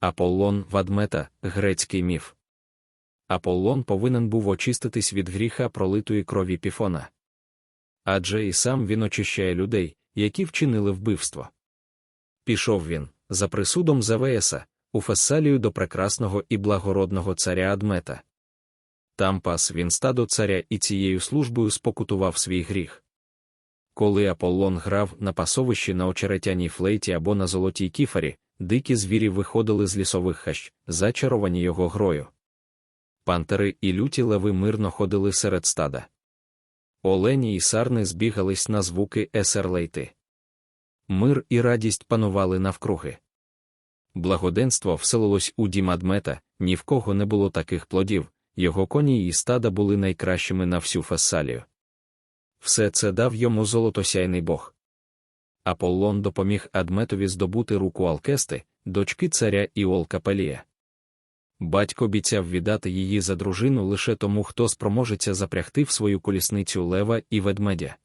Аполлон Вадмета, грецький міф. Аполлон повинен був очиститись від гріха пролитої крові піфона. Адже і сам він очищає людей, які вчинили вбивство. Пішов він, за присудом Завееса, у Фессалію до прекрасного і благородного царя Адмета. Там пас він стадо царя і цією службою спокутував свій гріх. Коли Аполлон грав на пасовищі на очеретяній флейті або на золотій кіфарі, дикі звірі виходили з лісових хащ, зачаровані його грою. Пантери і люті леви мирно ходили серед стада. Олені і сарни збігались на звуки есерлейти. Мир і радість панували навкруги. Благоденство вселилось у дім Адмета, ні в кого не було таких плодів, його коні і стада були найкращими на всю Фессалію. Все це дав йому золотосяйний бог. Аполлон допоміг Адметові здобути руку Алкести, дочки царя Іолка Пелія. Батько обіцяв віддати її за дружину лише тому, хто спроможеться запрягти в свою колісницю лева і ведмедя.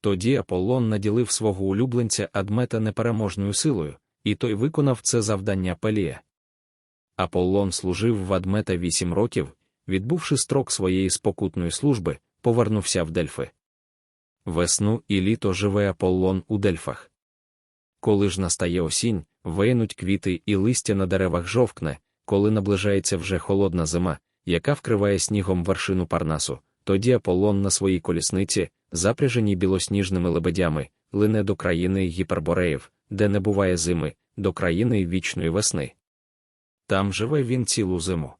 Тоді Аполлон наділив свого улюбленця Адмета непереможною силою, і той виконав це завдання Пелія. Аполлон служив в Адмета вісім років, відбувши строк своєї спокутної служби, повернувся в Дельфи. Весну і літо живе Аполлон у Дельфах. Коли ж настає осінь, вейнуть квіти і листя на деревах жовкне, коли наближається вже холодна зима, яка вкриває снігом вершину Парнасу, тоді Аполлон на своїй колісниці, запряженій білосніжними лебедями, лине до країни гіпербореїв, де не буває зими, до країни вічної весни. Там живе він цілу зиму.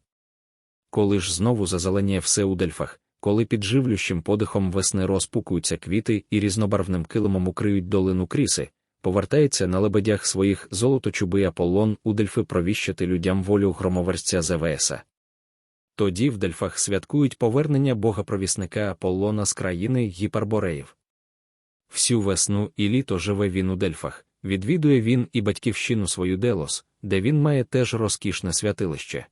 Коли ж знову зазеленіє все у дельфах, коли під живлющим подихом весни розпукуються квіти і різнобарвним килимом укриють долину кріси, повертається на лебедях своїх золоточубий Аполлон у дельфи провіщати людям волю громоверця Зевеса. Тоді в дельфах святкують повернення бога-провісника Аполлона з країни гіпербореїв. Всю весну і літо живе він у дельфах, відвідує він і батьківщину свою Делос, де він має теж розкішне святилище.